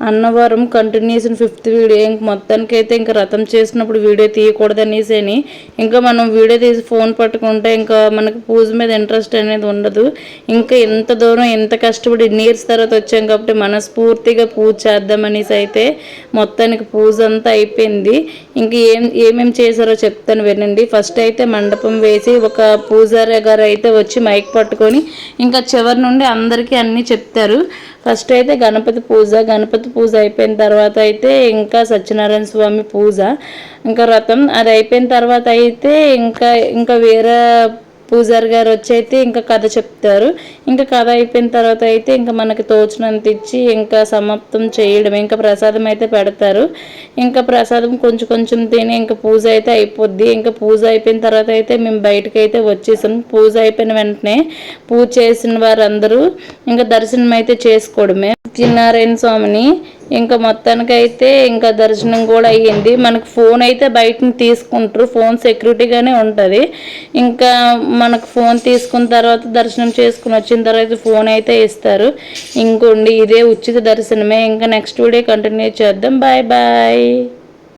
Annavaram continuation fifth video ఇంక మొత్తానికి అయితే ఇంకా రథం చేసినప్పుడు వీడియో తీయకూడదనేసి ఇంకా మనం వీడియో తీసి ఫోన్ పట్టుకుంటే ఇంకా మనకి పూజ మీద ఇంట్రెస్ట్ అనేది ఉండదు. ఇంకా ఎంత దూరం ఎంత కష్టపడి ఇన్ని ఇయర్స్ తర్వాత వచ్చాం కాబట్టి మనస్ఫూర్తిగా పూజ చేద్దామనేసి అయితే మొత్తానికి పూజ అంతా అయిపోయింది. ఇంకా ఏం ఏమేమి చేశారో చెప్తాను వినండి. ఫస్ట్ అయితే మండపం వేసి ఒక పూజారి గారు అయితే వచ్చి మైక్ పట్టుకొని ఇంకా చివరి నుండి అందరికీ అన్నీ చెప్తారు. ఫస్ట్ అయితే గణపతి పూజ గణపతి పూజ అయిపోయిన తర్వాత అయితే ఇంకా సత్యనారాయణ స్వామి పూజ ఇంకా వ్రతం అది అయిపోయిన తర్వాత అయితే ఇంకా ఇంకా వేరే పూజారి గారు వచ్చి అయితే ఇంకా కథ చెప్తారు. ఇంకా కథ అయిపోయిన తర్వాత అయితే ఇంకా మనకి తోచినంత ఇచ్చి ఇంకా సమాప్తం చేయడం ఇంకా ప్రసాదం అయితే పెడతారు. ఇంకా ప్రసాదం కొంచెం కొంచెం తిని ఇంకా పూజ అయితే అయిపోద్ది. ఇంకా పూజ అయిపోయిన తర్వాత అయితే మేము బయటకు అయితే వచ్చేసాం. పూజ అయిపోయిన వెంటనే పూజ చేసిన వారందరూ ఇంకా దర్శనం అయితే చేసుకోవడమే. సత్యనారాయణ స్వామిని? ఇంకా మొత్తానికైతే ఇంకా దర్శనం కూడా అయ్యింది. మనకు ఫోన్ అయితే బయట తీసుకుంటారు. ఫోన్ సెక్యూరిటీగానే ఉంటుంది. ఇంకా మనకు ఫోన్ తీసుకున్న తర్వాత దర్శనం చేసుకుని వచ్చిన తర్వాత ఫోన్ అయితే ఇస్తారు. ఇంకోండి ఇదే ఉచిత దర్శనమే. ఇంకా నెక్స్ట్ వీడియో కంటిన్యూ చేద్దాం. Bye bye.